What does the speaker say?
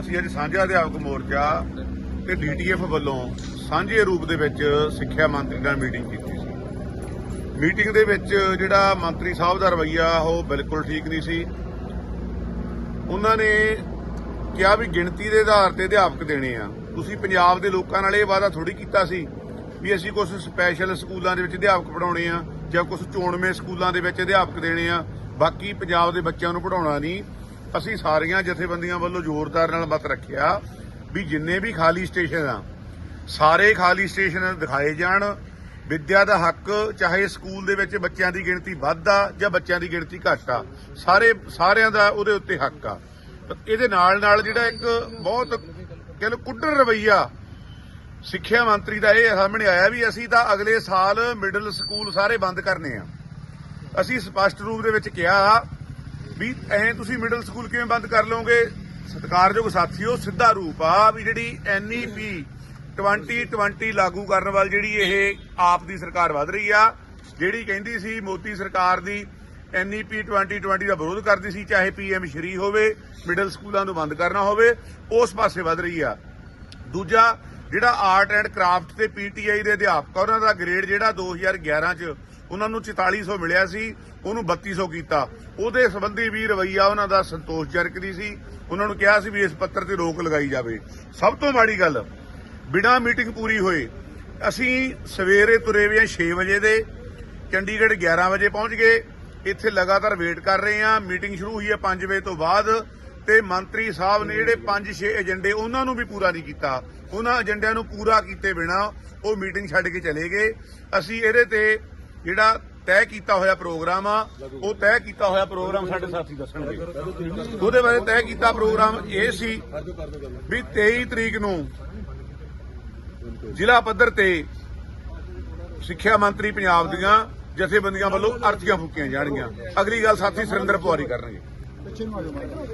ਅਸੀਂ ਅੱਜ ਸਾਂਝਾ ਅਧਿਆਪਕ ਮੋਰਚਾ ਤੇ ਡੀਟੀਐਫ ਵੱਲੋਂ ਸਾਂਝੇ ਰੂਪ ਦੇ ਵਿੱਚ ਸਿੱਖਿਆ ਮੰਤਰੀ ਨਾਲ ਮੀਟਿੰਗ ਕੀਤੀ ਸੀ। ਮੀਟਿੰਗ ਦੇ ਵਿੱਚ ਜਿਹੜਾ ਮੰਤਰੀ ਸਾਹਿਬ ਦਾ ਰਵੱਈਆ, ਉਹ ਬਿਲਕੁਲ ਠੀਕ ਨਹੀਂ ਸੀ। ਉਹਨਾਂ ਨੇ ਕਿਹਾ ਵੀ ਗਿਣਤੀ ਦੇ ਆਧਾਰ ਤੇ ਅਧਿਆਪਕ ਦੇਣੇ ਆ। ਤੁਸੀਂ ਪੰਜਾਬ ਦੇ ਲੋਕਾਂ ਨਾਲ ਇਹ ਵਾਅਦਾ ਥੋੜੀ ਕੀਤਾ ਸੀ ਵੀ ਅਸੀਂ ਕੁਝ ਸਪੈਸ਼ਲ ਸਕੂਲਾਂ ਦੇ ਵਿੱਚ ਅਧਿਆਪਕ ਪੜਾਉਣੇ ਆ ਜਾਂ ਕੁਝ ਚੋਣਵੇਂ ਸਕੂਲਾਂ ਦੇ ਵਿੱਚ ਅਧਿਆਪਕ ਦੇਣੇ ਆ। ਬਾਕੀ ਪੰਜਾਬ ਦੇ ਬੱਚਿਆਂ ਨੂੰ ਪੜਾਉਣਾ ਨਹੀਂ। ਅਸੀਂ ਸਾਰੀਆਂ ਜਥੇਬੰਦੀਆਂ ਵੱਲੋਂ ਜ਼ੋਰਦਾਰ ਨਾਲ ਮਤ ਰੱਖਿਆ ਵੀ ਜਿੰਨੇ ਵੀ ਖਾਲੀ ਸਟੇਸ਼ਨ ਆ, ਸਾਰੇ ਖਾਲੀ ਸਟੇਸ਼ਨ ਦਿਖਾਏ ਜਾਣ। ਵਿੱਦਿਆ ਦਾ ਹੱਕ ਚਾਹੇ ਸਕੂਲ ਦੇ ਵਿੱਚ ਬੱਚਿਆਂ ਦੀ ਗਿਣਤੀ ਵੱਧ ਆ ਜਾਂ ਬੱਚਿਆਂ ਦੀ ਗਿਣਤੀ ਘੱਟ ਆ, ਸਾਰੇ, ਸਾਰਿਆਂ ਦਾ ਉਹਦੇ ਉੱਤੇ ਹੱਕ ਆ। ਇਹਦੇ ਨਾਲ ਨਾਲ ਜਿਹੜਾ ਇੱਕ ਬਹੁਤ ਕਹਿ ਲਓ ਕੁੱਟਰ ਰਵਈਆ ਸਿੱਖਿਆ ਮੰਤਰੀ ਦਾ ਇਹ ਸਾਹਮਣੇ ਆਇਆ ਵੀ ਅਸੀਂ ਤਾਂ ਅਗਲੇ ਸਾਲ ਮਿਡਲ ਸਕੂਲ ਸਾਰੇ ਬੰਦ ਕਰਨੇ ਆ। ਅਸੀਂ ਸਪਸ਼ਟ ਰੂਪ ਦੇ ਵਿੱਚ ਕਿਹਾ ਵੀ ਐਂ ਤੁਸੀਂ ਮਿਡਲ ਸਕੂਲ ਕਿਵੇਂ ਬੰਦ ਕਰ ਲਓਗੇ? ਸਤਿਕਾਰਯੋਗ ਸਾਥੀਓ, ਸਿੱਧਾ ਰੂਪ ਆ ਵੀ ਜਿਹੜੀ ਐਨਈਪੀ 2020 ਲਾਗੂ ਕਰਨ ਵੱਲ ਜਿਹੜੀ ਇਹ ਆਪ ਦੀ ਸਰਕਾਰ ਵਧ ਰਹੀ ਆ, ਜਿਹੜੀ ਕਹਿੰਦੀ ਸੀ ਮੋਦੀ ਸਰਕਾਰ ਦੀ ਐਨਈਪੀ 2020 ਦਾ ਵਿਰੋਧ ਕਰਦੀ ਸੀ, ਚਾਹੇ ਪੀਐਮ ਸ਼੍ਰੀ ਹੋਵੇ ਮਿਡਲ ਸਕੂਲਾਂ ਨੂੰ ਬੰਦ ਕਰਨਾ ਹੋਵੇ, ਉਸ ਪਾਸੇ ਵਧ ਰਹੀ ਆ। ਦੂਜਾ ਜਿਹੜਾ ਆਰਟ ਐਂਡ ਕਰਾਫਟ ਤੇ ਪੀਟੀਆਈ ਦੇ ਅਧਿਆਪਕ ਉਹਨਾਂ ਦਾ ਗ੍ਰੇਡ ਜਿਹੜਾ 2011 ਚ ਉਹਨਾਂ ਨੂੰ 4400 ਮਿਲਿਆ ਸੀ, ਉਹਨੂੰ 3200 ਕੀਤਾ। ਉਹਦੇ ਸੰਬੰਧੀ ਵੀ ਰਵਈਆ ਉਹਨਾਂ ਦਾ ਸੰਤੋਸ਼ਜਨਕ ਨਹੀਂ ਸੀ। ਉਹਨਾਂ ਨੂੰ ਕਿਹਾ ਸੀ ਵੀ ਇਸ ਪੱਤਰ ਤੇ ਰੋਕ ਲਗਾਈ ਜਾਵੇ। ਸਭ ਤੋਂ ਮਾੜੀ ਗੱਲ, ਬਿਨਾਂ ਮੀਟਿੰਗ ਪੂਰੀ ਹੋਏ, ਅਸੀਂ ਸਵੇਰੇ ਤੁਰੇ ਵੇ 6 ਵਜੇ ਦੇ, ਚੰਡੀਗੜ੍ਹ 11 ਵਜੇ ਪਹੁੰਚ ਗਏ, ਇੱਥੇ ਲਗਾਤਾਰ ਵੇਟ ਕਰ ਰਹੇ ਹਾਂ, ਮੀਟਿੰਗ ਸ਼ੁਰੂ ਹੋਈ ਹੈ 5 ਵਜੇ ਤੋਂ ਬਾਅਦ। ਤੇ ਮੰਤਰੀ ਸਾਹਿਬ ਨੇ ਜਿਹੜੇ 5-6 ਏਜੰਡੇ ਉਹਨਾਂ ਨੂੰ ਵੀ ਪੂਰਾ ਨਹੀਂ ਕੀਤਾ। ਉਹਨਾਂ ਏਜੰਡਿਆਂ ਨੂੰ ਪੂਰਾ ਕੀਤੇ ਬਿਨਾ ਉਹ ਮੀਟਿੰਗ ਛੱਡ ਕੇ ਚਲੇ ਗਏ। ਅਸੀਂ ਇਹਦੇ ਤੇ ਜਿਹੜਾ ਤੈਅ ਕੀਤਾ ਹੋਇਆ ਪ੍ਰੋਗਰਾਮ ਆ, ਉਹ ਤੈਅ ਕੀਤਾ ਹੋਇਆ ਪ੍ਰੋਗਰਾਮ ਸਾਡੇ ਸਾਥੀ ਦੱਸਣਗੇ। ਉਹਦੇ ਬਾਰੇ ਤੈਅ ਕੀਤਾ ਪ੍ਰੋਗਰਾਮ ਇਹ ਸੀ ਵੀ 23 ਤਰੀਕ ਨੂੰ ਜ਼ਿਲ੍ਹਾ ਪੱਧਰ ਤੇ ਸਿੱਖਿਆ ਮੰਤਰੀ ਪੰਜਾਬ ਦੀਆਂ ਜਥੇਬੰਦੀਆਂ ਵੱਲੋਂ ਅਰਥੀਆਂ ਫੂਕੀਆਂ ਜਾਣਗੀਆਂ। ਅਗਲੀ ਗੱਲ ਸਾਥੀ ਸੁਰਿੰਦਰ ਪਵਾਰੀ ਕਰਨਗੇ। Kecil, enggak.